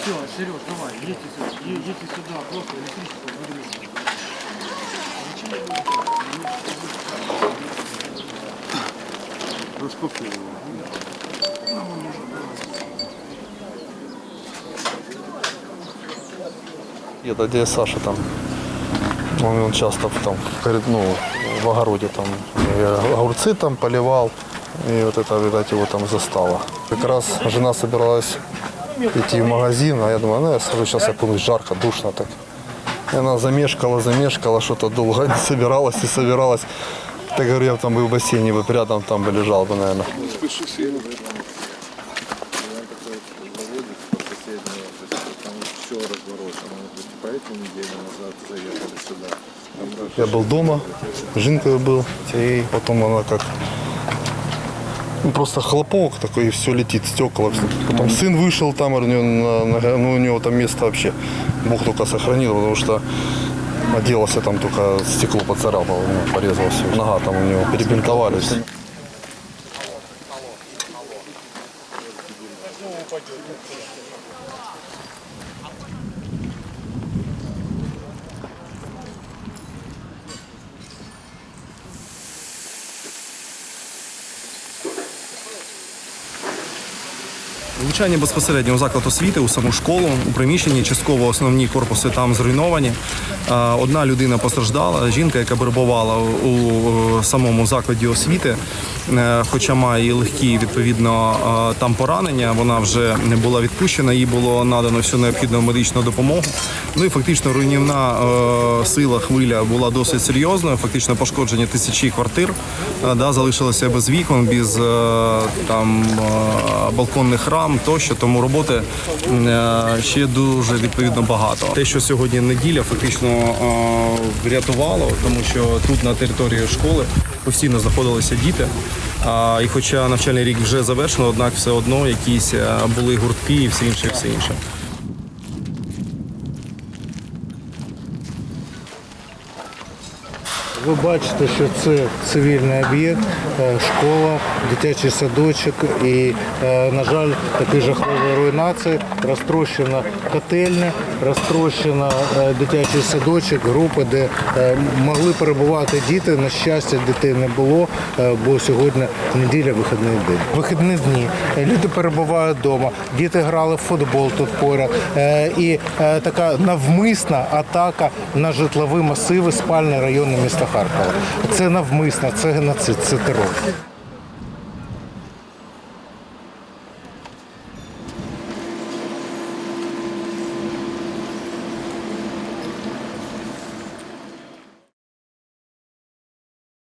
Все, Сереж, давай, едьте сюда, е- едьте сюда, просто электричество выдвинуть. Это где Саша там. Он, он часто там ну, в огороде там огурцы там поливал. И вот это, видать, его там застало. Как раз жена собиралась идти в магазин, а я думаю, ну я схожу, сейчас окунусь, жарко, душно так. И она замешкала, замешкала, что-то долго не собиралась и собиралась. Так говорю, я там бы в бассейне бы рядом там бы лежал бы, наверное. Все есть поэтому неделю назад заехали сюда. Я был дома, жінкою был, и потом она как ну, просто хлопок такой, и все летит, стекла. Потом сын вышел там, у него, на- на- ну, у него там место вообще, Бог только сохранил, потому что оделся там только стекло поцарапало, ну, порезал все. Нога там у него перебинтовали. все. Влучання безпосередньо у заклад освіти, у саму школу, у приміщенні, частково основні корпуси там зруйновані. Одна людина постраждала, жінка, яка перебувала у е, самому закладі освіти, е, хоча має легкі відповідно там поранення. Вона вже не була відпущена, їй було надано всю необхідну медичну допомогу. Ну і фактично руйнівна е, сила хвиля була досить серйозною. Фактично пошкоджені тисячі квартир, да, залишилося без вікон, без там балконних рам тощо. Тому роботи е, ще дуже відповідно багато. Те, що сьогодні неділя, фактично е, врятувало, тому що тут на території школи постійно знаходилися діти. І хоча навчальний рік вже завершено, однак все одно якісь е, були гуртки і все інше, і все інше. Ви бачите, що це цивільний об'єкт, е, школа, дитячий садочок і, е, на жаль, такі жахливі руйнації. Розтрощена котельня, розтрощена е, дитячий садочок, групи, де могли перебувати діти. На щастя, дітей не було, бо сьогодні неділя, вихідний день. Вихідні дні. Люди перебувають вдома, діти грали в футбол тут поряд. І така навмисна атака на житлові масиви, спальні райони міста Харкова. Це навмисно, це геноцид, це терор.